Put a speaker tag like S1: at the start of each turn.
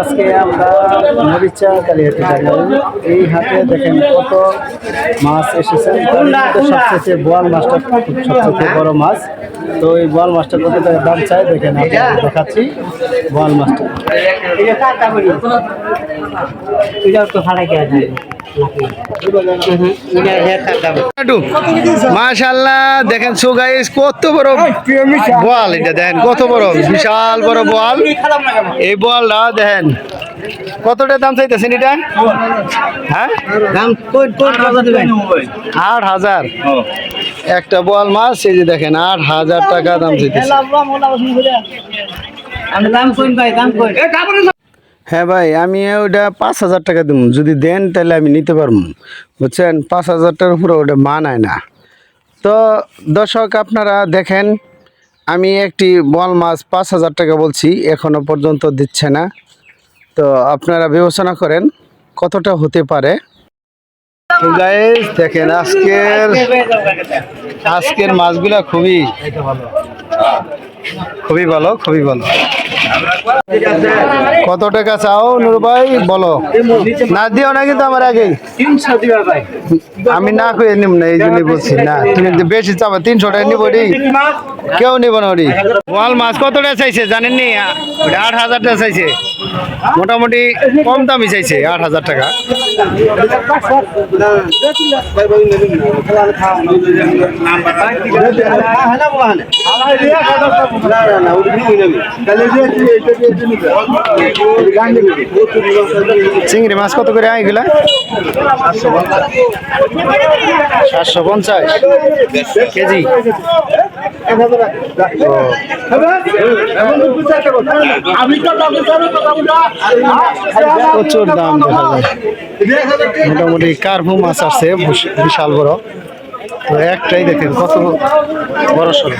S1: আজকে আমরা মরিচা কালিয়াতে যাই এই হাতে দেখেন কত মাছ এসেছে। সবচেয়ে বোয়াল মাছটা, সবচেয়ে বড় মাছ। তো এই বোয়াল মাছটা কত দাম চাই দেখেন দেখাচ্ছি বোয়াল মাছটা।
S2: মাশাল্লাহ দেখেন সো গাইস কত বড় বল এটা দেখেন কত বড় বিশাল বড় বল। এই বলটা দেখেন কতটা দাম চাইতেছেন এটা? হ্যাঁ?
S3: দাম
S2: আট হাজার। একটা বল মাছ এই যে দেখেন আট হাজার টাকা দাম চাইতেছে।
S3: দাম কোন ভাই দাম কোন
S2: হ্যাঁ ভাই, আমি ওটা পাঁচ হাজার টাকা দেবো যদি দেন তাহলে আমি নিতে পারব বুঝছেন? পাঁচ হাজার টাকার উপরে ওটা মানায় না। তো দর্শক, আপনারা দেখেন, আমি একটি বল মাছ পাঁচ হাজার টাকা বলছি, এখনও পর্যন্ত দিচ্ছে না। তো আপনারা বিবেচনা করেন, কতটা হতে পারে। দেখেন, আজকের আজকের মাছগুলা খুবই খুবই ভালো খুবই ভালো। কত টাকা চাও নুর ভাই? বলো। না দিও না কিন্তু আমার আগে আমি না করে নিব না এই জন্যই বলছি। না তুমি বেশি চাবা তিনশো টাকা নিব রে। কেউ নিব না ওরি ওয়াল মাছ কত টাকা চাইছে জানেন নি ওটা আট হাজার টাকা চাইছে। মোটামুটি কম দামি চাইছে আট হাজার টাকা। চিংড়ি মাছ কত করে এগুলা? সাতশো পঞ্চাশ। কেজি? প্রচুর দাম দেখা যায়। মোটামুটি কার্ভু মাছ আছে, বিশ- বিশাল বড়। একটাই দেখেন কত বড় সড়ো